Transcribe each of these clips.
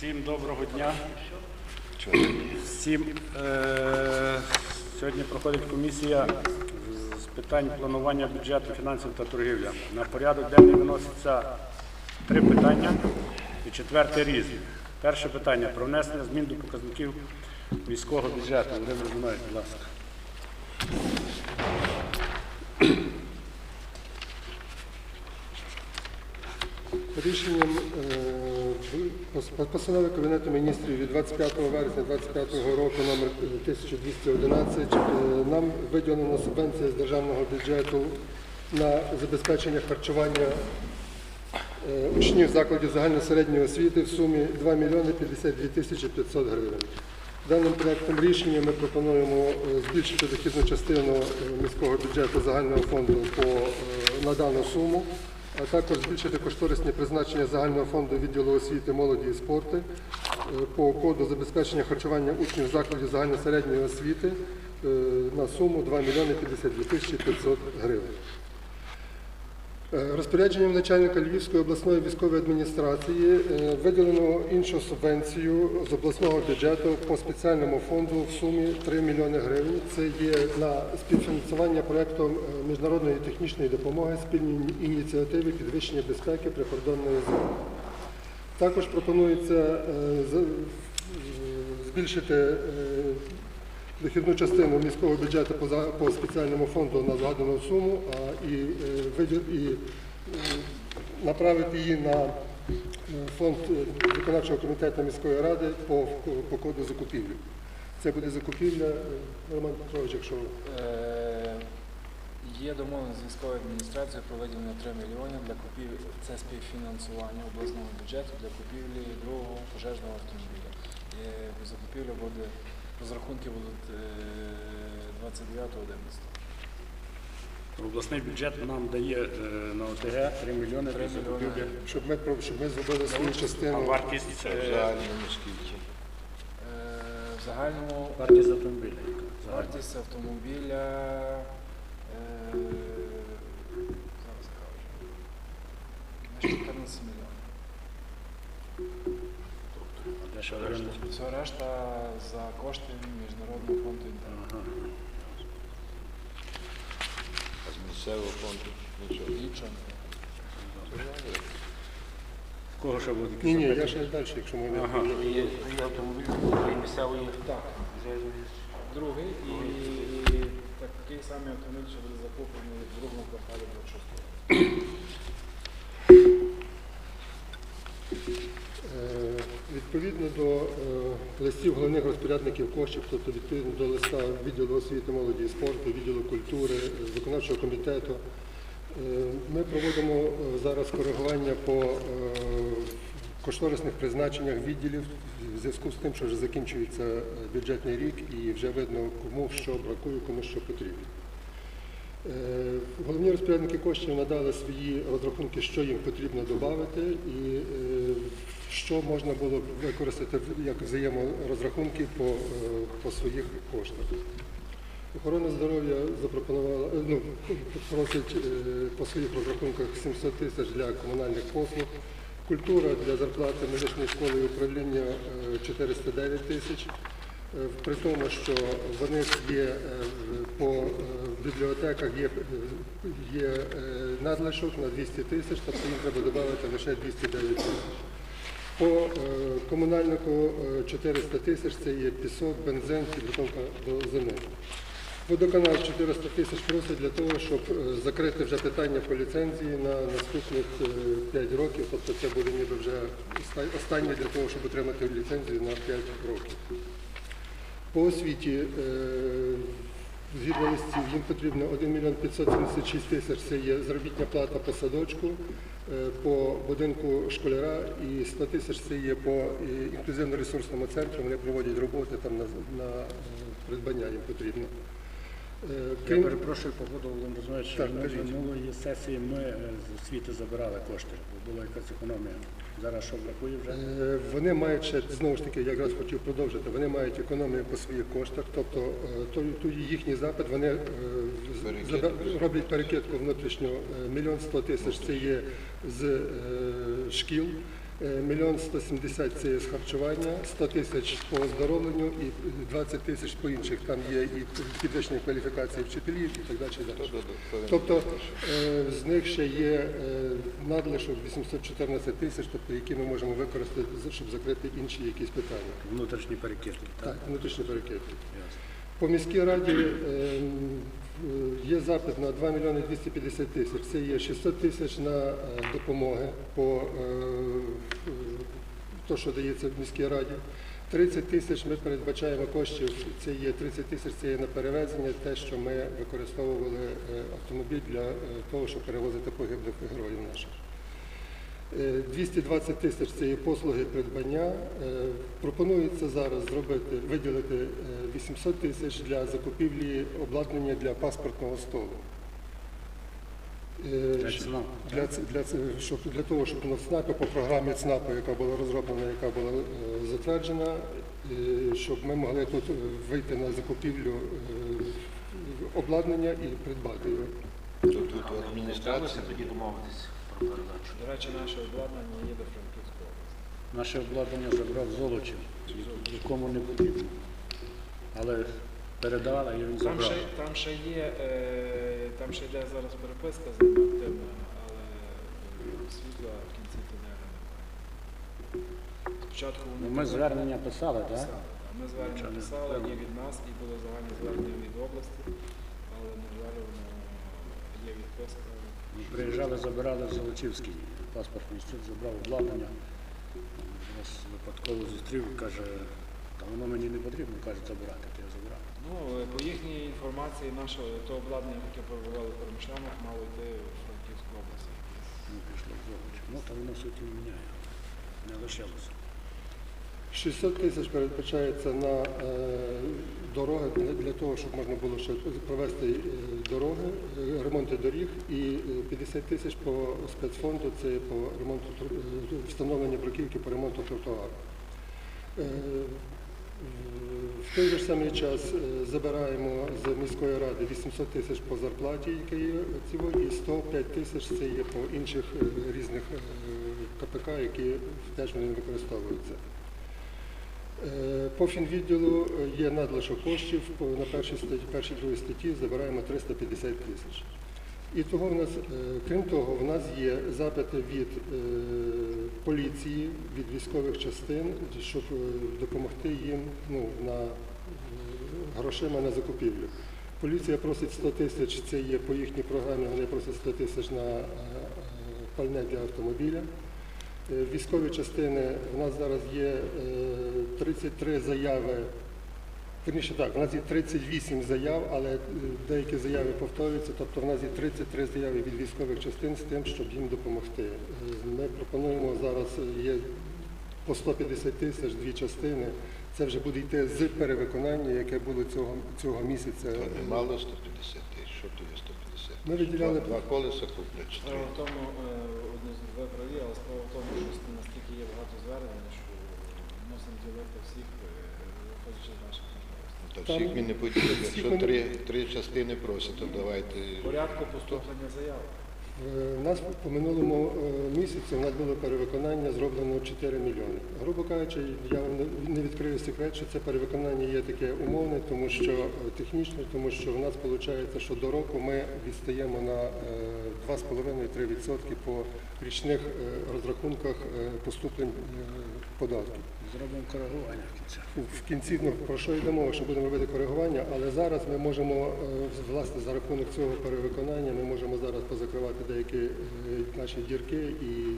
Всім доброго дня. Всім е, сьогодні проходить комісія з питань планування бюджету, фінансів та торгівля. На порядок денний виноситься три питання і четверте різне. Перше питання про внесення змін до показників міського бюджету. Володимир Зинович, будь ласка. Рішенням е, постанови Кабінету міністрів від 25 вересня 2025 року номер 1211 е, нам виділено субвенція з державного бюджету на забезпечення харчування е, учнів закладів загальної середньої освіти в сумі 2 мільйони 52 тисячі 500 гривень. Даним проектом рішення ми пропонуємо е, збільшити дохідну частину міського бюджету загального фонду на дану суму, а також збільшити кошторисні призначення загального фонду відділу освіти, молоді і спорту е, по коду забезпечення харчування учнів закладів загальносередньої освіти е, на суму 2 мільйони 52 тисячі 500 гривень. Е, Розпорядженням начальника Львівської обласної військової адміністрації е, виділено іншу субвенцію з обласного бюджету по спеціальному фонду в сумі 3 мільйони гривень. Це є на співфінансування проєкту е, міжнародної технічної допомоги спільні ініціативи підвищення безпеки прикордонної зони. Також пропонується збільшити дохідну частину міського бюджету по, спеціальному фонду на згадану суму і, е, і е, направити її на е, фонд виконавчого комітету міської ради по, по коду закупівлі. Це буде закупівля, Роман Петрович, якщо Є домовленість з військовою адміністрацією про виділення 3 мільйони для купівлі, це співфінансування обласного бюджету для купівлі другого пожежного автомобіля. Е, Закупівля буде, розрахунки будуть е, 29.11. Обласний бюджет нам дає е, на ОТГ 3 мільйони Три для мільйони. щоб ми, щоб ми зробили свою частину. А вартість, е, Е, В загальному вартість автомобіля. Вартість автомобіля е, зараз кажу, на 14 мільйонів. А де ще ринок? Все решта за кошти Міжнародного фонду інтернету. Ага. А з місцевого фонду нічого. Нічого Кого ще буде? Ні, ні, я ще далі, якщо ми не Ага. Є автомобіль місцевої. Так, другий і такий самий автомобіль, що буде закуплений в другому кварталі 26 Відповідно до е, листів головних розпорядників коштів, тобто відповідно до листа відділу освіти, молоді і спорту, відділу культури, е, виконавчого комітету, е, ми проводимо зараз коригування по кошторисних призначеннях відділів в зв'язку з тим, що вже закінчується бюджетний рік і вже видно, кому що бракує, кому що потрібно. Головні розпорядники коштів надали свої розрахунки, що їм потрібно додати, і що можна було використати як взаєморозрахунки по, е, по своїх коштах. Охорона здоров'я запропонувала, е, ну, просить е, по своїх розрахунках 700 тисяч для комунальних послуг. Культура для зарплати медичної школи і управління е, 409 тисяч. При тому, що в них є по бібліотеках є, є надлишок на 200 тисяч, тобто їм треба додати лише 209 тисяч. По е, комунальнику е, 400 тисяч це є пісок, бензин, підготовка до зими. Водоканал 400 тисяч просить для того, щоб е, закрити вже питання по ліцензії на наступних 5 років, тобто це буде ніби вже останнє для того, щоб отримати ліцензію на 5 років. По освіті, е, згідно листів, їм потрібно 1 мільйон 576 тисяч, це є заробітня плата по садочку, е, по будинку школяра і 100 тисяч це є по е, інклюзивно-ресурсному центру, вони проводять роботи там на, на е, придбання їм потрібно. Я Крім, перепрошую погоду, Володимир Так, ми кажіть. минулої сесії ми е, з освіти забирали кошти, бо була якась економія. Зараз що бракує вже? Е, Вони мають ще знову ж таки, я якраз хотів продовжити. Вони мають економію по своїх коштах, тобто е, той, той їхній запит вони е, з- роблять перекидку внутрішню е, мільйон сто тисяч. Це є з е, шкіл. Е, Мільйон 170 це з харчування, 100 тисяч по оздоровленню і 20 тисяч по інших. Там є і підвищення кваліфікації вчителів і так далі. і далі. Тобто е, з них ще є е, надлишок 814 тисяч, тобто які ми можемо використати, щоб закрити інші якісь питання. Внутрішні перекидки. Так, внутрішні перекидки. Ясно. По міській раді е, м, е, є запит на 2 мільйони 250 тисяч. Це є 600 тисяч на е, допомоги по е, е, то, що дається в міській раді. 30 тисяч ми передбачаємо коштів. Це є 30 тисяч, це є на перевезення, те, що ми використовували е, автомобіль для е, того, щоб перевозити погиблих героїв наших. Е, 220 тисяч це є послуги придбання. Е, Пропонується зараз зробити, виділити е, 800 тисяч для закупівлі обладнання для паспортного столу. Е, Для ЦНАПу, Для, для, щоб, для того, щоб на ЦНАПі по програмі ЦНАПу, яка була розроблена, яка була е, затверджена, е, щоб ми могли тут е, вийти на закупівлю е, обладнання і придбати його. Тут, тут адміністрація тоді домовитися передачу. До речі, наше обладнання є до Франківської області. Наше обладнання забрав Золочів, нікому не потрібно. Але передавали, і він Там ще, там ще є, е, там ще йде зараз переписка з ними активна, але е, світла в кінці тунелю немає. Спочатку вони Ну, Ми звернення писали, так? писали. Ми звернення не писали, є від нас, і було загальне звернення від області, але, на жаль, воно є відписка. Приїжджали, забирали в Золочівський паспортний інститут, забрав обладнання. Раз випадково зустрів, каже, та воно мені не потрібно, каже, забирати, то я забрав. Ну, е, по їхній інформації, наше то обладнання, яке перебувало в перемишлянах, мало йти в Франківську область. Ну, пішло в Золочів. Ну, та воно суті не міняє. Не лишилося. 600 тисяч передбачається на е, дороги для, того, щоб можна було ще провести е, дороги, е, ремонти доріг, і е, 50 тисяч по спецфонду це по ремонту е, встановлення бруківки по ремонту тротуару. Е, В той же самий час е, забираємо з міської ради 800 тисяч по зарплаті, яке є цього, і 105 тисяч це є по інших е, різних е, КПК, які теж вони використовуються. Е, По фінвідділу е, є надлишок коштів, на першій статті, забираємо 350 тисяч. І того в нас, е, крім того, в нас є запити від поліції, від військових частин, щоб допомогти їм ну, на, грошима на закупівлю. Поліція просить 100 тисяч, це є по їхній програмі, вони просять 100 тисяч на пальне для автомобіля. Е, Військові частини, в нас зараз є е, 33 заяви, Вірніше так, в нас є 38 заяв, але е, деякі заяви повторюються, тобто в нас є 33 заяви від військових частин з тим, щоб їм допомогти. Е, Ми пропонуємо зараз, е, є по 150 тисяч, дві частини. Це вже буде йти з перевиконання, яке було цього, цього місяця. То не мало 150 тисяч, що то є 150? Ми виділяли- Два, колеса куплять, в тому, е, одне з але справа в тому, що настільки є багато звернень, що мусимо ділити всіх, е, виходячи з наших можливостей. Там- всіх ми не поділимо. Якщо три, три частини просять, то давайте. Порядку поступлення заяв. Е, У нас по минулому е, місяці у нас було перевиконання зроблено 4 мільйони. Грубо кажучи, я вам не- відкрию секрет, що це перевиконання є таке умовне, тому що технічне, тому що в нас виходить, що до року ми відстаємо на 2,5-3% по річних е, розрахунках е, поступлень е, податків. Зробимо коригування в кінці. В кінці ну, про що йде мова, що будемо робити коригування, але зараз ми можемо власне за рахунок цього перевиконання ми можемо зараз позакривати деякі наші дірки і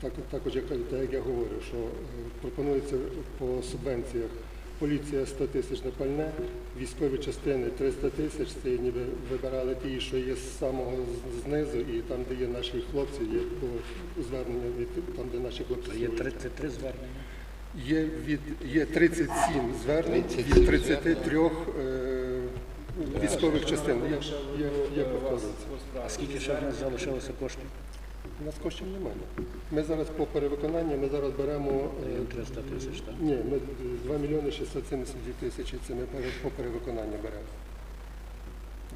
так, також як, я говорю, що пропонується по субвенціях поліція 100 тисяч на пальне, військові частини 300 тисяч, це ніби вибирали ті, що є з самого знизу, і там, де є наші хлопці, є по звернення від там, де наші хлопці. Є 33 звернення. Є, від, є 37 звернень від 33 е, військових частин. Є, є, є повторюється. А скільки ще в нас залишилося коштів? У нас коштів немає. Ми зараз по перевиконанню, ми зараз беремо... е, 300 тисяч, так? Ні, ми 2 мільйони 672 тисячі, це ми по перевиконанню беремо.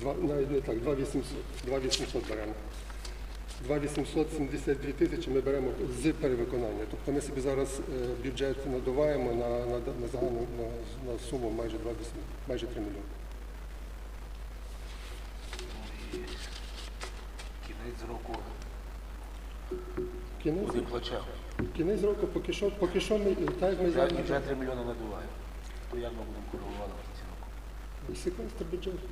Два, навіть не так, 2 800, 2 800 беремо. 2872 тисячі ми беремо з перевиконання. Тобто ми собі зараз е, бюджет надуваємо на, на, на загальну на, на суму майже 20, майже 3 мільйони. Кінець року Кінець, буде плачевний. кінець року поки що, поки що ми так як ми зараз вже 3 мільйони надуває. То як ми будемо коригувати кінці року? секвестр бюджету.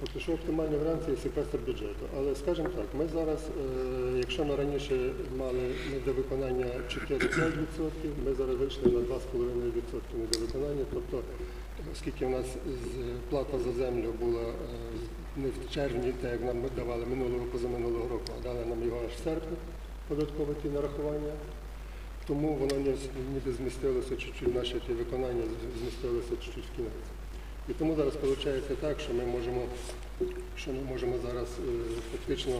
Поки що оптимальний варіант це є секвестр бюджету. Але скажімо так, ми зараз, е, якщо ми раніше мали недовиконання 4-5%, ми зараз вийшли на 2,5% недовиконання. Тобто, оскільки в нас з- плата за землю була е, не в червні, так як нам давали минулого позаминулого року, а дали нам його аж в серпні податкове ті нарахування. Тому воно ніби змістилося чуть-чуть, наше ті виконання змістилося чуть-чуть в кінець. І тому зараз виходить так, що ми можемо, що ми можемо зараз е, фактично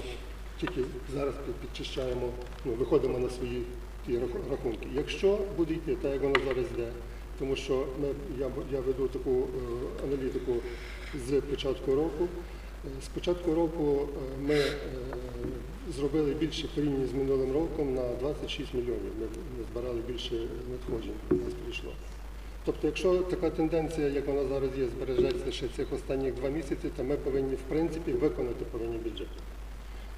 тільки зараз підчищаємо, ну, виходимо на свої ті рахунки. Якщо буде йти так, як воно зараз йде, тому що ми, я, я веду таку е, аналітику з початку року. Е, З початку року е, ми зробили більше порівняно з минулим роком на 26 мільйонів. Ми, збирали більше надходжень, у нас прийшло. Тобто, якщо така тенденція, як вона зараз є, збережеться ще цих останніх два місяці, то ми повинні в принципі виконати повинні бюджет.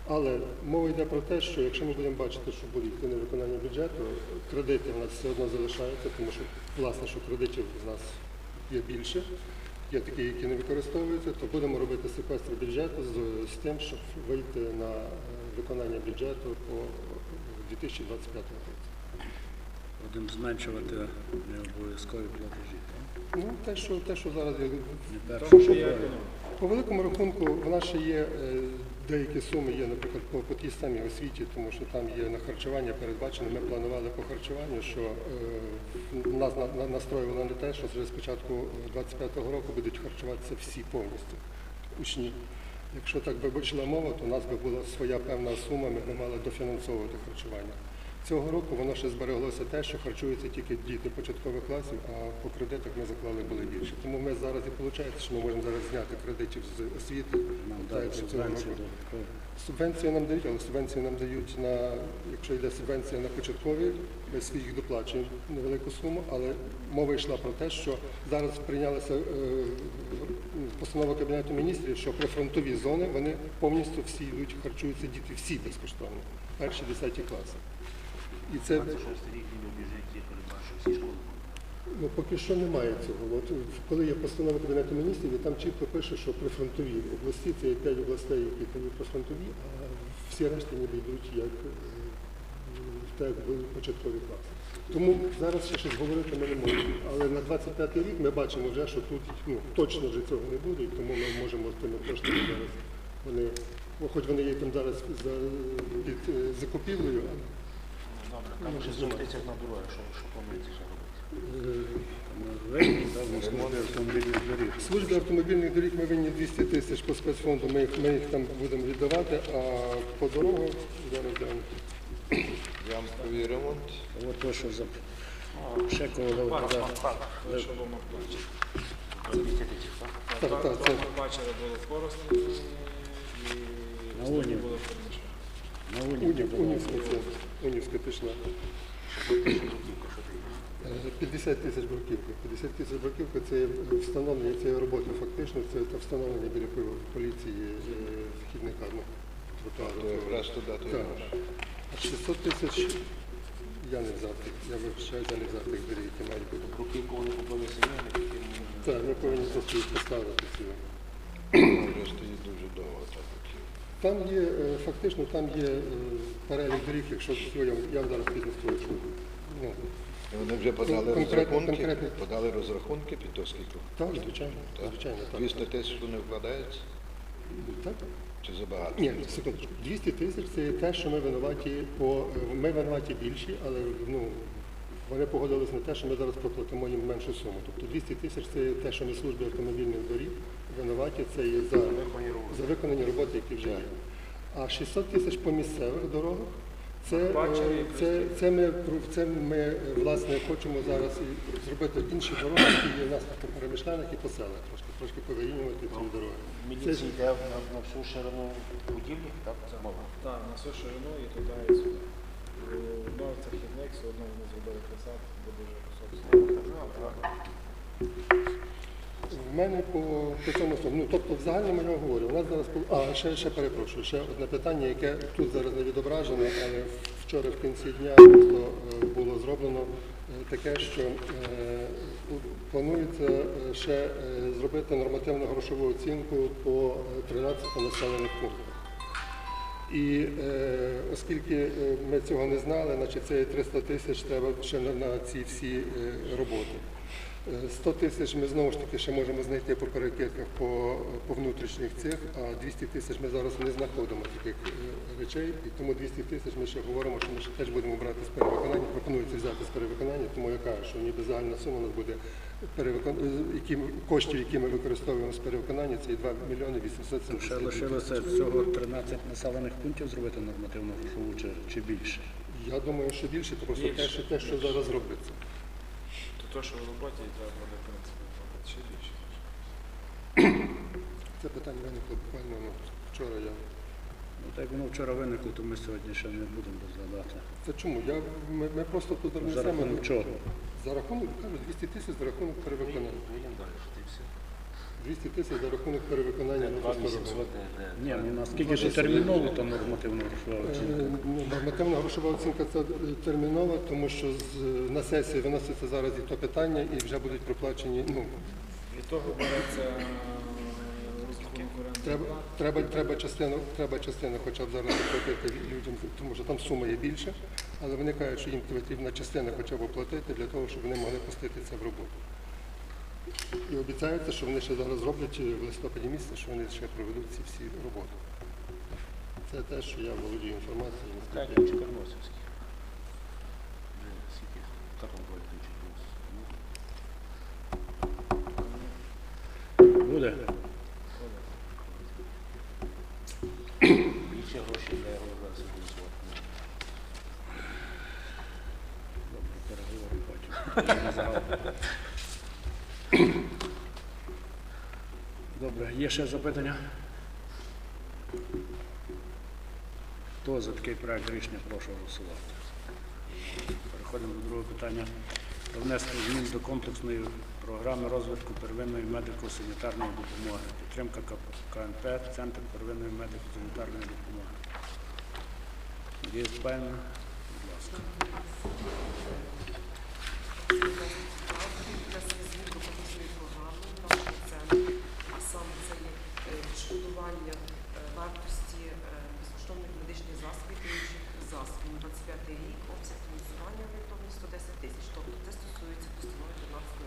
Але мова йде про те, що якщо ми будемо бачити, що буде йти невиконання бюджету, кредити в нас все одно залишаються, тому що власне, що кредитів в нас є більше, є такі, які не використовуються, то будемо робити секвестр бюджету з, з тим, щоб вийти на е, виконання бюджету по е, 2025 році. Будемо зменшувати необов'язкові платежі. так? Ну, те, що, те, що зараз Не перше, що що є По великому рахунку в нас ще є е, деякі суми, є, наприклад, по, по тій самій освіті, тому що там є на харчування передбачено. Ми планували по харчуванню, що е, нас на, на, настроювало на те, що вже з початку 25-го року будуть харчуватися всі повністю учні. Якщо так би йшла мова, то у нас би була своя певна сума, ми б мали дофінансовувати харчування. Цього року воно ще збереглося те, що харчуються тільки діти початкових класів, а по кредитах ми заклали були більше. Тому ми зараз і виходить, що ми можемо зараз зняти кредитів з освіти. Нам цього субвенцію. Субвенцію нам дають, але субвенцію нам дають на, якщо йде субвенція на початкові, ми своїх доплачуємо невелику суму, але мова йшла про те, що зараз прийнялася е, постанова Кабінету міністрів, що прифронтові зони вони повністю всі йдуть, харчуються діти всі безкоштовно, перші 10 класи. І це. Ну, поки що немає цього. От, коли є постанова Кабінету міністрів, і там чітко пише, що прифронтові області, це є п'ять областей, які прифронтові, а всі решти ніби йдуть як, е, так, в початкові класи. Тому зараз ще щось говорити ми не можемо. Але на 25 рік ми бачимо вже, що тут ну, точно вже цього не буде, і тому ми можемо тими коштами зараз. Вони, ну, хоч вони є там зараз за, під е, закупівлею, Добре, там Ну, 600 тисяч на дороги, що, що планується ще робити? е, службі автомобільних доріг. Ми винні 200 тисяч по спецфонду, ми їх, ми їх там будемо віддавати, а по дорогах зараз. Ямковий ремонт. От то, що за ще коло Парк, да. парк, парк, що було на плачі. 200 тисяч, так? Так, Так, ми бачили, було в Коростені і було в Перемишлі. На Уні Унів, було. Унівська, це, Унівська пішла. Е, 50 тисяч бруківки. 50 тисяч бруківки це встановлення цієї роботи фактично, це встановлення біля поліції вхідника, То якраз туди то Так. А 600 тисяч я не взяв тих, я вивчаю, я не взяв тих доріг, які мають бути. Бруківку вони купили самі, Так, ми повинні просто їх поставити ці. вже стоїть дуже довго. Так, от. Там є, е, фактично, там є е, перелік доріг, якщо я, зараз пізно скажу. Ну, Вони вже подали розрахунки, подали розрахунки під то скільки? так, звичайно, Так. звичайно, так. 200 тисяч вони вкладаються? так. Чи забагато? Ні, секундочку. 200 тисяч це те, що ми винуваті по ми винуваті більші, але ну вони погодились на те, що ми зараз проплатимо їм меншу суму. Тобто 200 тисяч це те, що ми службі автомобільних доріг винуваті, це є за, за виконані роботи, які вже є. А 600 тисяч по місцевих дорогах Це, е, це, це, ми, це ми е, власне хочемо зараз і зробити інші дороги, які є у нас по перемішлянах і по селах, трошки, трошки повиїнювати ці дороги. Міліція йде на, на всю ширину будівлі, так? Це мова. Так, на всю ширину і туди і сюди. Ну, це хідник, все одно вони зробили красавку, бо дуже високо. В мене по, по цьому слову, ну тобто в загальному я говорю, у нас зараз а ще, ще перепрошую, ще одне питання, яке тут зараз не відображено, але вчора в кінці дня просто е, було зроблено е, таке, що е, планується е, ще зробити нормативну грошову оцінку по е, 13 населених пунктах. І е, оскільки ми цього не знали, значить це 300 тисяч треба ще на, ці всі роботи. Е, 100 тисяч ми знову ж таки ще можемо знайти по перекидках по, по внутрішніх цих, а 200 тисяч ми зараз не знаходимо таких е, речей, і тому 200 тисяч ми ще говоримо, що ми ще теж будемо брати з перевиконання, пропонується взяти з перевиконання, тому я кажу, що ніби загальна сума у нас буде перевикон... е, які, коштів, які ми використовуємо з перевиконання, це і 2 мільйони 870 Ще лишилося всього 13 населених пунктів зробити нормативну грошову чи, чи більше. Я думаю, що більше, то просто те, що, те, що зараз робиться. То те, що в роботі треба буде, в принципі, ще більше. Це питання виникло буквально ну, вчора. Я... Ну, так як воно вчора виникло, то ми сьогодні ще не будемо розглядати. Це чому? Я, ми, ми просто тут За рахунок чого? За рахунок, кажу, 200 тисяч за рахунок перевиконання. Виїдемо далі, що ти все. 200 тисяч за рахунок перевиконання на 2 ту сторону. 800, де, де. Ні, ну наскільки ж терміново там нормативна грошова Е, оцінка? ну, Нормативна грошова оцінка це е, термінова, тому що з, на сесії виноситься зараз і то питання, і вже будуть проплачені. Ну, Від того береться е, розрахунок оренди. треба, треба, треба, частину, треба частину хоча б зараз оплатити людям, тому що там сума є більша, але вони кажуть, що їм потрібна частина хоча б оплатити для того, щоб вони могли пустити це в роботу. І обіцяється, що вони ще зараз зроблять в листопаді місяці, що вони ще проведуть ці всі роботи. Це те, що я володію інформацією. Так он буде? Більше грошей для його зараз організувати. Добре, переговоримо потім. На загал. Добре, є ще запитання? Хто за такий проект рішення прошу голосувати? Переходимо до другого питання. Про внесення змін до комплексної програми розвитку первинної медико-санітарної допомоги. Підтримка КНП, Центр первинної медико-санітарної допомоги. Надія Степанівна, засобів та інших засобів. На 25 рік обсяг фінансування орієнтовно 110 тисяч. Тобто це стосується постанови 13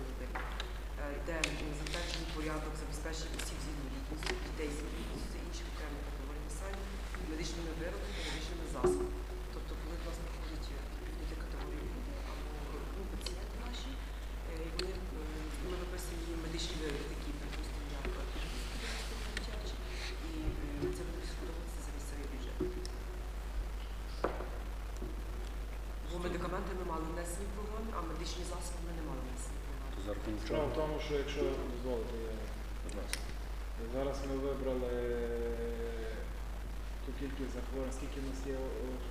е, де затверджений порядок забезпечення осіб з інвалідністю, дітей з інвалідністю інших окремих категорій населення медичними виробами медичними засобами. Тобто, коли до нас приходять е, відповідні категорії люди або ну, пацієнти наші, е, і вони, е, ми виписуємо їм медичні вироби, такі, припустимо, як е, дитячі, і е, це буде відшкодовуватися за місцевий бюджет. Бо медикаменти ми мали внесені в програмі, медичні засоби ми не мали рахунок Справа в тому, що якщо дозволите, я зараз ми вибрали ту кількість захворювань, скільки в нас є е,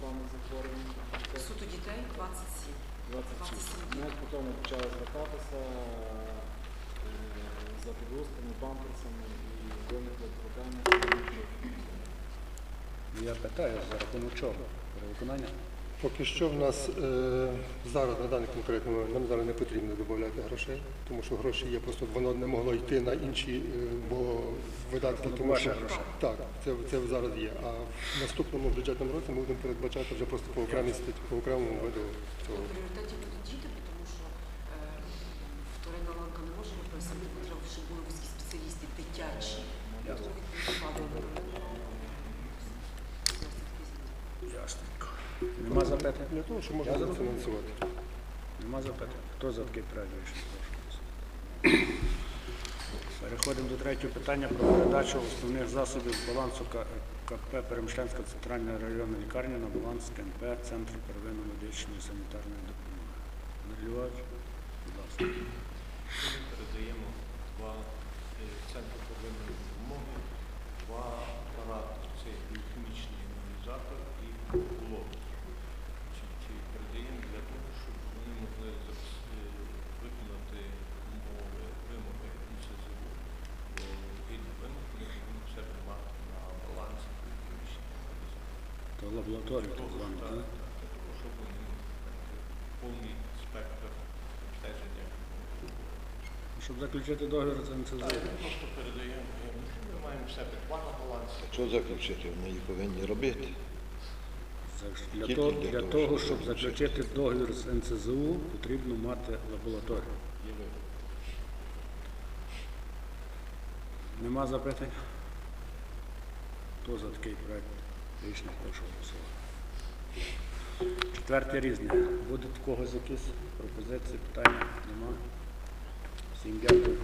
плану захворювань? Суто дітей 27. 27. Ми потім почали звертатися е, за підгузками, памперсами і виникли проблеми. Я питаю, за рахунок чого? Перевиконання? Поки що в нас е, зараз на даний конкретний момент нам зараз не потрібно додати грошей, тому що гроші є, просто воно не могло йти на інші, е, бо видатки, тому що так, це, це зараз є. А в наступному бюджетному році ми будемо передбачати вже просто по окремій статті, по окремому виду цього. В пріоритеті будуть діти, тому що е, вторинна ланка не може бо треба, щоб були вузькі спеціалісти дитячі. Ясно. Тому відповідно падає на Ясненько. Нема запитань? Для того, щоб можна Я було зрозумів. фінансувати. Нема запитань. Хто за такий проект рішення? Переходимо до третього питання про передачу основних засобів з балансу КП Перемишленська центральна районна лікарня на баланс КНП Центру первинної медичної санітарної допомоги. Андрій будь ласка. Ми передаємо два е, центри первинної допомоги, два апарати. Це біохімічний аналізатор і блок. Чи, чи передаємо для того, щоб вони могли зараз, е, виконати умови, вимоги НСЗУ. Бо згідно вимог вони повинні все тримати на балансі біохімічних лабораторію так звану, Так, так? так, щоб повний спектр обстеження. Щоб заключити договір з Так, НСЗУ. ми просто передаємо, ми маємо все два на балансі. Що заключити? Вони їх повинні робити. Для Тільки того, для для того, щоб заключити. договір з НСЗУ, потрібно мати лабораторію. Є. Нема запитань? Хто за такий проект рішення прошу голосувати. Четверте різне. Буде в когось якісь пропозиції, питання? Нема? Всім дякую.